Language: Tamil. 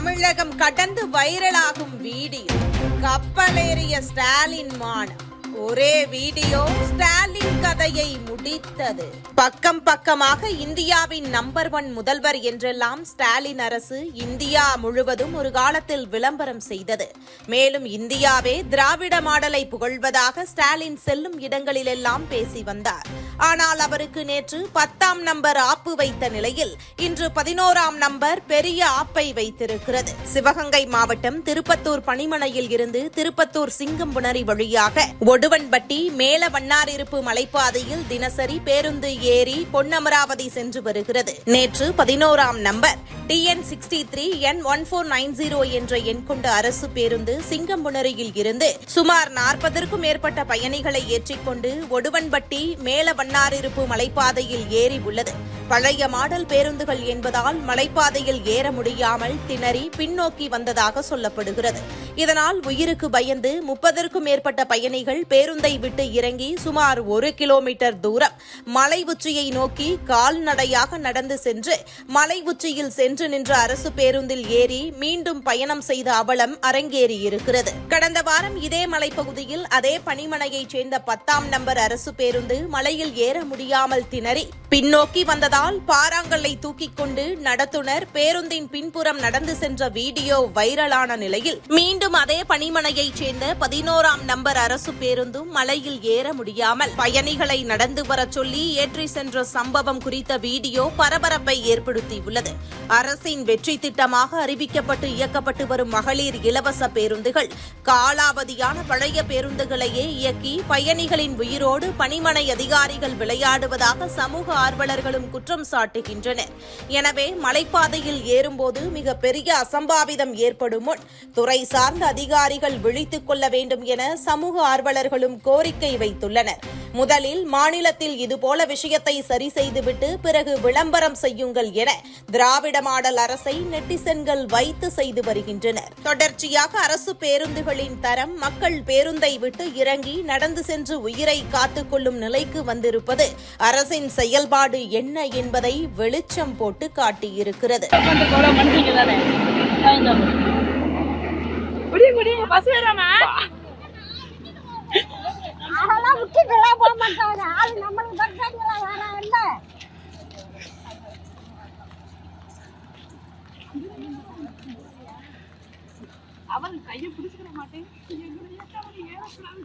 தமிழகம் கடந்து வைரலாகும் வீடியோ. கப்பலேறிய ஸ்டாலின் மானம். ஒரே வீடியோ ஸ்டாலின் கதையை முடித்தது. பக்கம் பக்கமாக இந்தியாவின் நம்பர் ஒன் முதல்வர் என்றெல்லாம் ஸ்டாலின் அரசு இந்தியா முழுவதும் ஒரு காலத்தில் விளம்பரம் செய்தது. மேலும் இந்தியாவே திராவிட மாடலை புகழ்வதாக ஸ்டாலின் செல்லும் இடங்களிலெல்லாம் பேசி வந்தார். ஆனால் அவருக்கு நேற்று பத்தாம் நம்பர் ஆப்பு வைத்த நிலையில் இன்று பதினோராம் நம்பர் பெரிய ஆப்பை வைத்திருக்கிறது. சிவகங்கை மாவட்டம் திருப்பத்தூர் பணிமனையில் இருந்து திருப்பத்தூர் சிங்கம்புணரி வழியாக ஒடுவன்பட்டி மேல வண்ணாரிருப்பு மலைப்பாதையில் தினசரி பேருந்து ஏறி பொன்னமராவதி சென்று வருகிறது. நேற்று பதினோராம் number TN sixty three N one four nine zero என்ற எண் கொண்ட அரசு பேருந்து சிங்கம்புணரியில் இருந்து சுமார் நாற்பதற்கும் மேற்பட்ட பயணிகளை ஏற்றிக்கொண்டு ஒடுவன்பட்டி மேல வண்ணாரிருப்பு மலைப்பாதையில் ஏறி உள்ளது. பழைய மாடல் பேருந்துகள் என்பதால் மலைப்பாதையில் ஏற முடியாமல் திணறி பின்னோக்கி வந்ததாக சொல்லப்படுகிறது. இதனால் உயிருக்கு பயந்து முப்பதற்கும் மேற்பட்ட பயணிகள் பேருந்தை விட்டு இறங்கி சுமார் ஒரு கிலோமீட்டர் தூரம் மலை உச்சியை நோக்கி கால்நடையாக நடந்து சென்று மலை உச்சியில் சென்று நின்ற அரசு பேருந்தில் ஏறி மீண்டும் பயணம் செய்த அவலம் அரங்கேறியிருக்கிறது. கடந்த வாரம் இதே மலைப்பகுதியில் அதே பணிமனையைச் சேர்ந்த பத்தாம் நம்பர் அரசு பேருந்து மலையில் ஏற முடியாமல் திணறி பின்னோக்கி வந்ததால் பாறாங்கல்லை தூக்கிக் கொண்டு நடத்துனர். பேருந்தின் பின்புறம் நடந்து சென்ற வீடியோ வைரலான நிலையில் மீண்டும் அதே பணிமனையைச் சேர்ந்த பதினோராம் நம்பர் அரசு பேருந்தும் மலையில் ஏற முடியாமல் பயணிகளை நடந்து வரச் சொல்லி ஏற்றி சென்ற சம்பவம் குறித்த வீடியோ பரபரப்பை ஏற்படுத்தியுள்ளது. அரசின் வெற்றி திட்டமாக அறிவிக்கப்பட்டு இயக்கப்பட்டு வரும் மகளிர் இலவச பேருந்துகள் காலாவதியான பழைய பேருந்துகளையே இயக்கி பயணிகளின் உயிரோடு பணிமனை அதிகாரிகள் விளையாடுவதாக சமூக ஆர்வலர்களும் குற்றம் சாட்டுகின்றனர். எனவே மலைப்பாதையில் ஏறும்போது மிக பெரிய அசம்பாவிதம் ஏற்படும் முன் துறை சார்ந்த அதிகாரிகள் விழித்துக் கொள்ள வேண்டும் என சமூக ஆர்வலர்களும் கோரிக்கை வைத்துள்ளனர். முதலில் மாநிலத்தில் இதுபோல விஷயத்தை சரி செய்துவிட்டு பிறகு விளம்பரம் செய்யுங்கள் என திராவிட மாடல் அரசை நெட்டிசன்கள் வைத்து செய்து வருகின்றனர். தொடர்ச்சியாக அரசு பேருந்துகளின் தரம் மக்கள் பேருந்தை விட்டு இறங்கி நடந்து சென்று உயிரை காத்துக்கொள்ளும் நிலைக்கு வந்திருப்பது அரசின் செயல்பாடு என்ன என்பதை வெளிச்சம் போட்டு காட்டியிருக்கிறது. அவன் கையை பிடிச்சிக்கிற மாட்டேன். ஏறக்கூடாது.